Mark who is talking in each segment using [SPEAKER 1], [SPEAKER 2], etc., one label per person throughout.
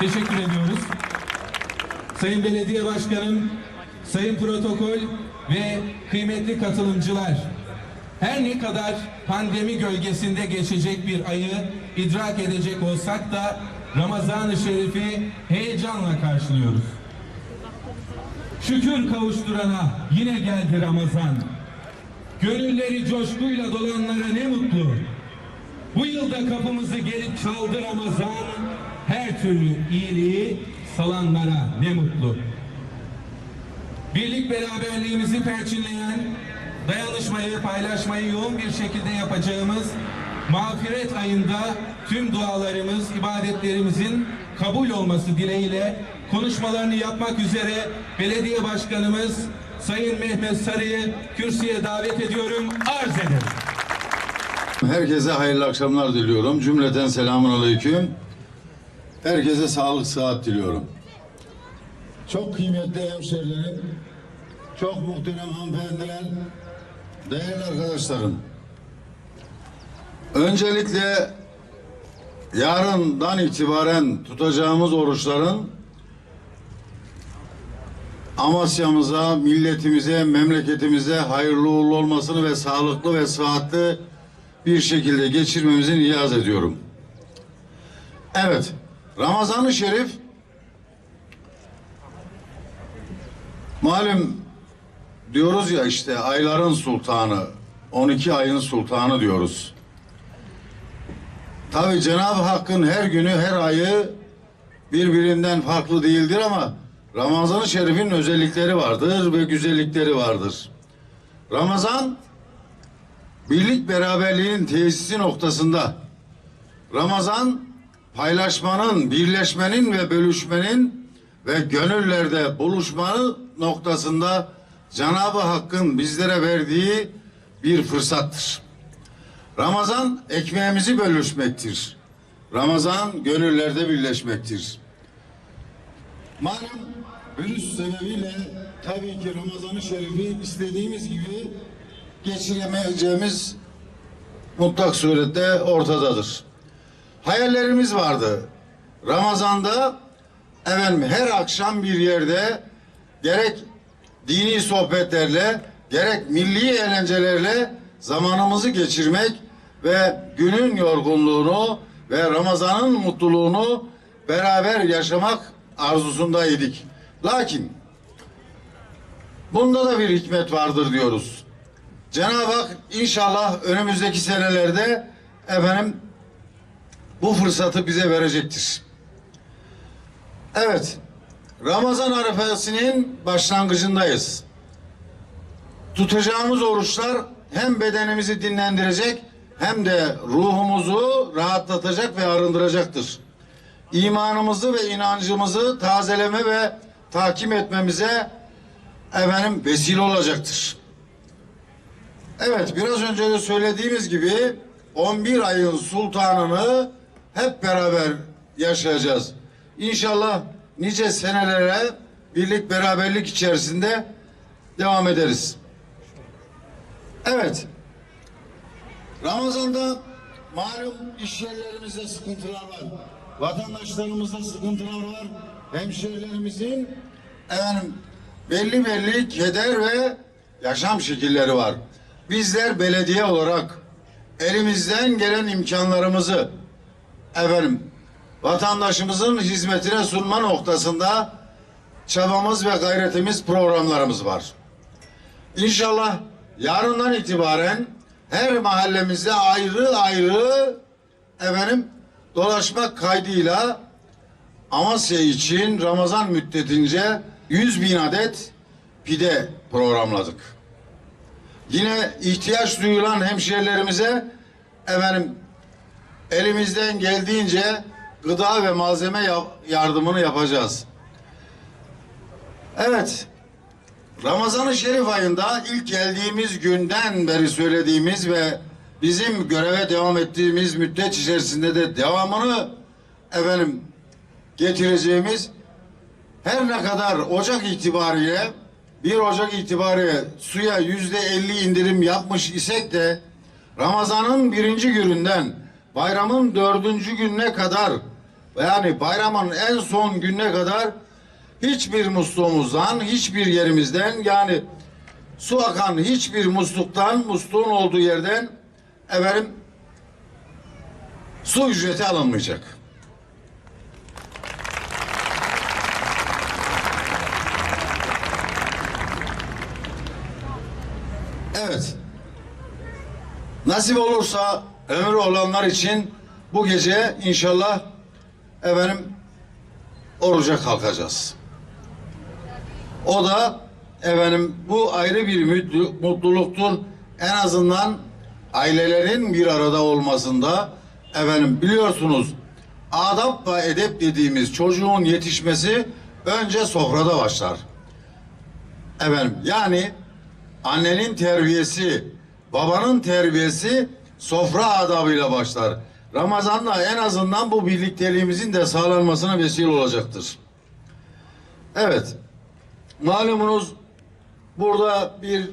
[SPEAKER 1] Teşekkür ediyoruz. Sayın Belediye Başkanım, Sayın Protokol ve kıymetli katılımcılar. Her ne kadar pandemi gölgesinde geçecek bir ayı idrak edecek olsak da Ramazan-ı Şerif'i heyecanla karşılıyoruz. Şükür kavuşturana yine geldi Ramazan. Gönülleri coşkuyla dolanlara ne mutlu. Bu yılda kapımızı gelip çaldı Ramazan. Her türlü iyiliği salanlara ne mutlu. Birlik beraberliğimizi perçinleyen, dayanışmayı, paylaşmayı yoğun bir şekilde yapacağımız mağfiret ayında tüm dualarımız, ibadetlerimizin kabul olması dileğiyle konuşmalarını yapmak üzere belediye başkanımız Sayın Mehmet Sarı'yı kürsüye davet ediyorum, arz ederim.
[SPEAKER 2] Herkese hayırlı akşamlar diliyorum. Cümleten selamun aleyküm. Herkese sağlık, sıhhat diliyorum. Çok kıymetli hemşerilerim, çok muhterem hanımefendiler, değerli arkadaşlarım. Öncelikle yarından itibaren tutacağımız oruçların Amasya'mıza, milletimize, memleketimize hayırlı uğurlu olmasını ve sağlıklı ve sıhhatli bir şekilde geçirmemizi niyaz ediyorum. Evet, Ramazan-ı Şerif malum diyoruz ya işte ayların sultanı, 12 ayın sultanı diyoruz. Tabi Cenab-ı Hakk'ın her günü, her ayı birbirinden farklı değildir ama Ramazan-ı Şerif'in özellikleri vardır ve güzellikleri vardır. Ramazan birlik beraberliğin tesisi noktasında Ramazan paylaşmanın, birleşmenin ve bölüşmenin ve gönüllerde buluşmanın noktasında Cenab-ı Hakk'ın bizlere verdiği bir fırsattır. Ramazan ekmeğimizi bölüşmektir. Ramazan gönüllerde birleşmektir. Malum virüs sebebiyle tabii ki Ramazan-ı Şerif'i istediğimiz gibi geçiremeyeceğimiz mutlak surette ortadadır. Hayallerimiz vardı. Ramazan'da efendim her akşam bir yerde gerek dini sohbetlerle gerek milli eğlencelerle zamanımızı geçirmek ve günün yorgunluğunu ve Ramazan'ın mutluluğunu beraber yaşamak arzusundaydık. Lakin bunda da bir hikmet vardır diyoruz. Cenab-ı Hak inşallah önümüzdeki senelerde efendim bu fırsatı bize verecektir. Evet, Ramazan arifesinin başlangıcındayız. Tutacağımız oruçlar hem bedenimizi dinlendirecek hem de ruhumuzu rahatlatacak ve arındıracaktır. İmanımızı ve inancımızı tazeleme ve takim etmemize efendim vesile olacaktır. Evet biraz önce de söylediğimiz gibi 11 ayın sultanını hep beraber yaşayacağız. İnşallah nice senelere birlik beraberlik içerisinde devam ederiz. Evet. Ramazan'da malum iş yerlerimizde sıkıntılar var. Vatandaşlarımızda sıkıntılar var. Hemşehrilerimizin efendim, belli belli keder ve yaşam şekilleri var. Bizler belediye olarak elimizden gelen imkanlarımızı efendim vatandaşımızın hizmetine sunma noktasında çabamız ve gayretimiz programlarımız var. İnşallah yarından itibaren her mahallemizde ayrı ayrı efendim dolaşmak kaydıyla Amasya için Ramazan müddetince 100 bin adet pide programladık. Yine ihtiyaç duyulan hemşehrilerimize efendim elimizden geldiğince gıda ve malzeme ya- yardımını yapacağız. Evet. Ramazan-ı Şerif ayında ilk geldiğimiz günden beri söylediğimiz ve bizim göreve devam ettiğimiz müddet içerisinde de devamını efendim getireceğimiz her ne kadar Ocak itibariyle 1 Ocak itibariyle suya yüzde elli indirim yapmış isek de Ramazan'ın birinci gününden bayramın dördüncü gününe kadar yani bayramın en son gününe kadar hiçbir musluğumuzdan, hiçbir yerimizden yani su akan hiçbir musluktan, musluğun olduğu yerden efendim su ücreti alınmayacak. Evet. Nasip olursa ömrü olanlar için bu gece inşallah efendim oruca kalkacağız. O da efendim bu ayrı bir mutluluktur. En azından ailelerin bir arada olmasında efendim biliyorsunuz adap ve edep dediğimiz çocuğun yetişmesi önce sofrada başlar. Efendim yani annenin terbiyesi, babanın terbiyesi sofra adabıyla başlar. Ramazan'da en azından bu birlikteliğimizin de sağlanmasına vesile olacaktır. Evet. Malumunuz burada bir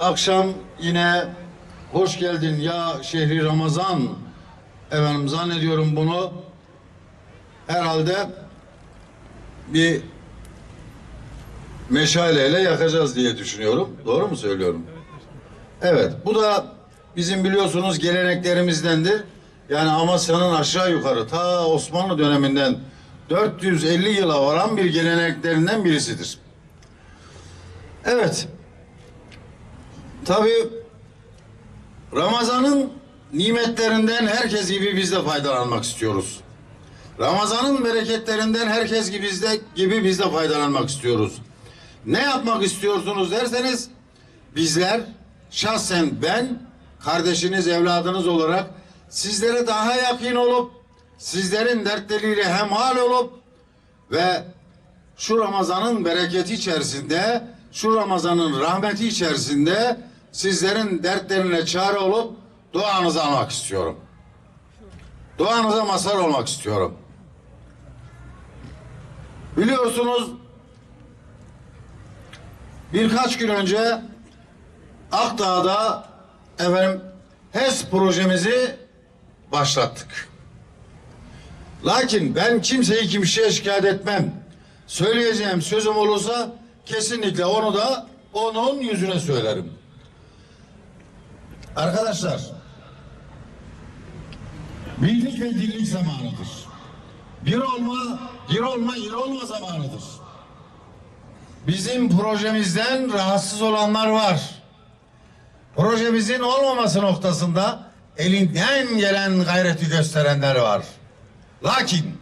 [SPEAKER 2] akşam yine hoş geldin ya şehri Ramazan efendim zannediyorum bunu herhalde bir meşaleyle yakacağız diye düşünüyorum. Doğru mu söylüyorum? Evet. Bu da bizim biliyorsunuz geleneklerimizdendir. Yani Amasya'nın aşağı yukarı ta Osmanlı döneminden 450 yıla varan bir geleneklerinden birisidir. Evet. Tabii Ramazan'ın nimetlerinden herkes gibi biz de faydalanmak istiyoruz. Ramazan'ın bereketlerinden herkes gibi biz de, gibi biz de faydalanmak istiyoruz. Ne yapmak istiyorsunuz derseniz bizler şahsen ben kardeşiniz evladınız olarak sizlere daha yakın olup sizlerin dertleriyle hemhal olup ve şu Ramazan'ın bereketi içerisinde şu Ramazan'ın rahmeti içerisinde sizlerin dertlerine çare olup duanızı almak istiyorum. Duanıza mazhar olmak istiyorum. Biliyorsunuz birkaç gün önce Akdağ'da efendim HES projemizi başlattık. Lakin ben kimseyi kimseye şikayet etmem. Söyleyeceğim sözüm olursa kesinlikle onu da onun yüzüne söylerim. Arkadaşlar birlik ve dirlik zamanıdır. Bir olma, bir olma, iri olma zamanıdır. Bizim projemizden rahatsız olanlar var. Projemizin olmaması noktasında elinden gelen gayreti gösterenler var. Lakin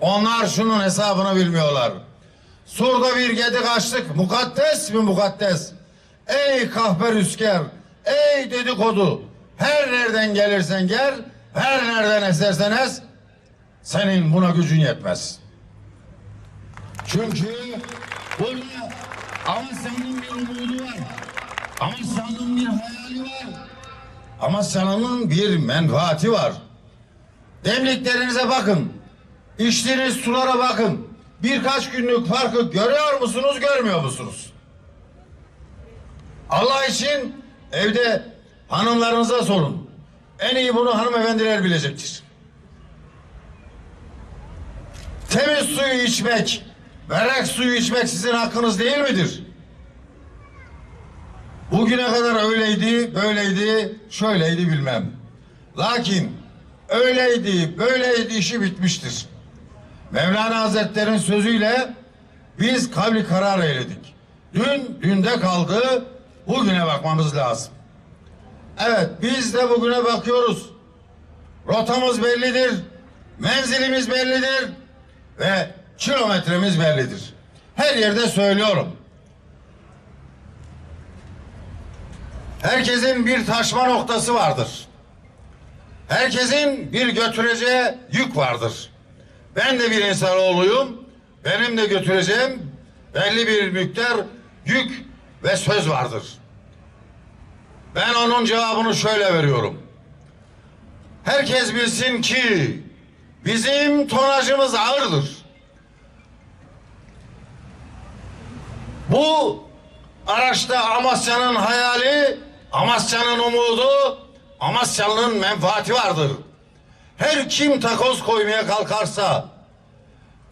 [SPEAKER 2] onlar şunun hesabını bilmiyorlar. Surda bir gedi kaçtık mukaddes mi mukaddes? Ey kahpe rüzgar, ey dedikodu. Her nereden gelirsen gel, her nereden esersen es, senin buna gücün yetmez. Çünkü burada Amasya'nın bir umudu var. Amasya'nın bir hayali var. Amasya'nın bir menfaati var. Demliklerinize bakın. İçtiğiniz sulara bakın. Birkaç günlük farkı görüyor musunuz, görmüyor musunuz? Allah için evde hanımlarınıza sorun. En iyi bunu hanımefendiler bilecektir. Temiz suyu içmek, berrak suyu içmek sizin hakkınız değil midir? Bugüne kadar öyleydi, böyleydi, şöyleydi bilmem. Lakin öyleydi, böyleydi işi bitmiştir. Mevlana Hazretleri'nin sözüyle biz kavli karar eyledik. Dün dünde kaldı, bugüne bakmamız lazım. Evet, biz de bugüne bakıyoruz. Rotamız bellidir, menzilimiz bellidir ve kilometremiz bellidir. Her yerde söylüyorum. Herkesin bir taşma noktası vardır. Herkesin bir götüreceği yük vardır. Ben de bir insanoğluyum. Benim de götüreceğim belli bir miktar yük ve söz vardır. Ben onun cevabını şöyle veriyorum. Herkes bilsin ki bizim tonajımız ağırdır. Bu araçta Amasya'nın hayali, Amasya'nın umudu, Amasya'nın menfaati vardır. Her kim takoz koymaya kalkarsa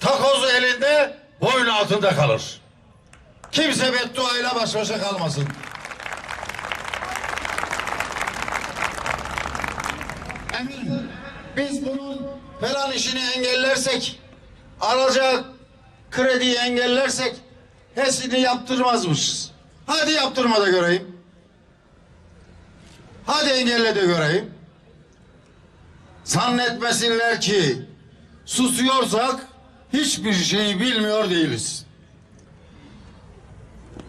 [SPEAKER 2] takozu elinde boynu altında kalır. Kimse bedduayla baş başa kalmasın. Efendim, biz bunun falan işini engellersek, alacak krediyi engellersek hepsini yaptırmazmışız. Hadi yaptırma da göreyim. Hadi engelle de göreyim. Zannetmesinler ki susuyorsak hiçbir şeyi bilmiyor değiliz.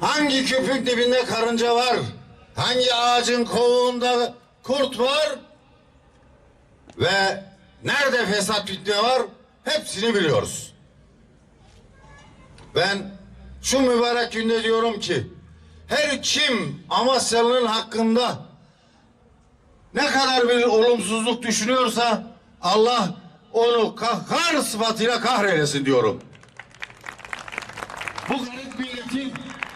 [SPEAKER 2] Hangi köpük dibinde karınca var? Hangi ağacın kovuğunda kurt var? Ve nerede fesat fitne var? Hepsini biliyoruz. Ben şu mübarek günde diyorum ki her kim Amasyalı'nın hakkında ne kadar bir olumsuzluk düşünüyorsa Allah onu kahhar sıfatıyla kahreylesin diyorum. Bu garip milletin,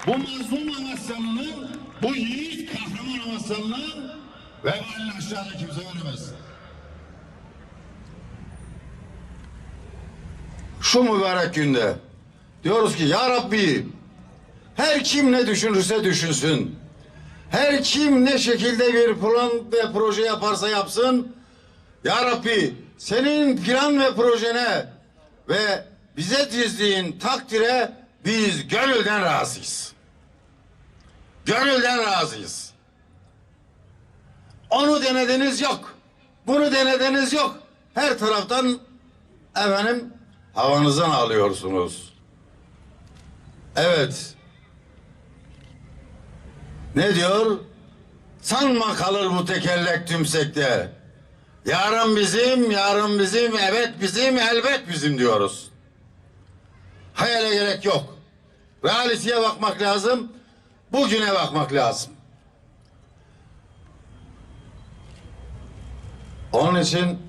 [SPEAKER 2] bu mazlum Amasyalı'nın, bu yiğit kahraman Amasyalı'nın vebalini aşağıda kimse veremez. Şu mübarek günde diyoruz ki Ya Rabbi her kim ne düşünürse düşünsün. Her kim ne şekilde bir plan ve proje yaparsa yapsın. Ya Rabbi senin plan ve projene ve bize dizdiğin takdire biz gönülden razıyız. Gönülden razıyız. Onu denediniz yok. Bunu denediniz yok. Her taraftan efendim havanızdan alıyorsunuz. Evet. Ne diyor? Sanma kalır bu tekerlek tümsekte. Yarın bizim, yarın bizim, evet bizim, elbet bizim diyoruz. Hayale gerek yok. Realiteye bakmak lazım. Bugüne bakmak lazım. Onun için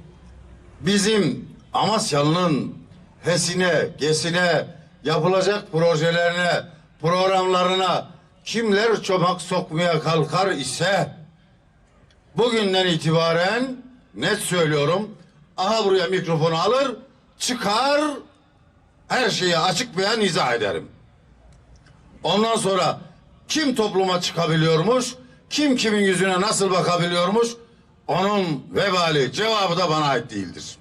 [SPEAKER 2] bizim Amasyalı'nın HES'ine, GES'ine, yapılacak projelerine, programlarına kimler çomak sokmaya kalkar ise bugünden itibaren net söylüyorum aha buraya mikrofonu alır çıkar her şeyi açık beyan izah ederim. Ondan sonra kim topluma çıkabiliyormuş, kim kimin yüzüne nasıl bakabiliyormuş, onun vebali, cevabı da bana ait değildir.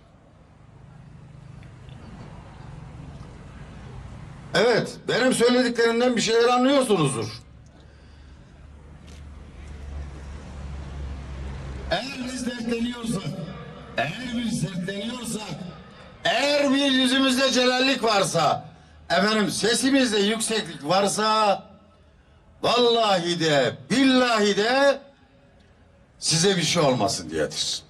[SPEAKER 2] Evet, benim söylediklerimden bir şeyler anlıyorsunuzdur. Eğer biz dertleniyorsak, eğer biz dertleniyorsak, eğer bir yüzümüzde celallik varsa, efendim sesimizde yükseklik varsa, vallahi de, billahi de size bir şey olmasın diyedir.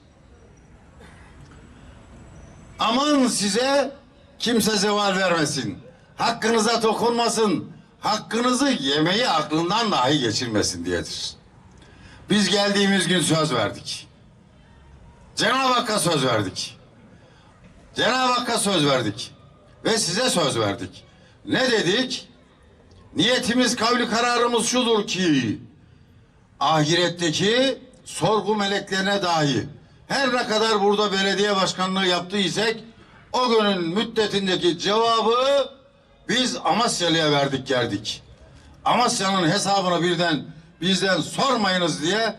[SPEAKER 2] Aman size kimse zeval vermesin. Hakkınıza dokunmasın. Hakkınızı yemeği aklından dahi geçirmesin diyedir. Biz geldiğimiz gün söz verdik. Cenab-ı Hakk'a söz verdik. Cenab-ı Hakk'a söz verdik. Ve size söz verdik. Ne dedik? Niyetimiz, kavli kararımız şudur ki ahiretteki sorgu meleklerine dahi her ne kadar burada belediye başkanlığı yaptıysak o günün müddetindeki cevabı biz Amasyalı'ya verdik geldik. Amasya'nın hesabını birden bizden sormayınız diye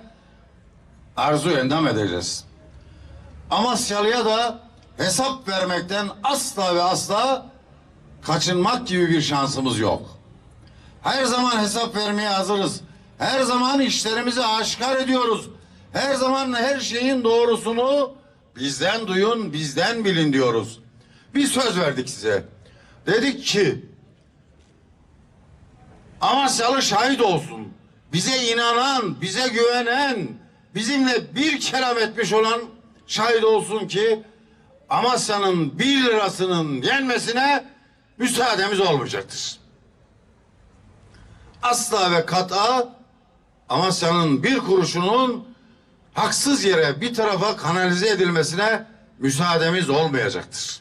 [SPEAKER 2] arzu endam edeceğiz. Amasyalı'ya da hesap vermekten asla ve asla kaçınmak gibi bir şansımız yok. Her zaman hesap vermeye hazırız. Her zaman işlerimizi aşikar ediyoruz. Her zaman her şeyin doğrusunu bizden duyun, bizden bilin diyoruz. Bir söz verdik size. Dedik ki Amasyalı şahit olsun. Bize inanan, bize güvenen, bizimle bir kelam etmiş olan şahit olsun ki Amasya'nın bir lirasının yenmesine müsaademiz olmayacaktır. Asla ve kat'a Amasya'nın bir kuruşunun haksız yere bir tarafa kanalize edilmesine müsaademiz olmayacaktır.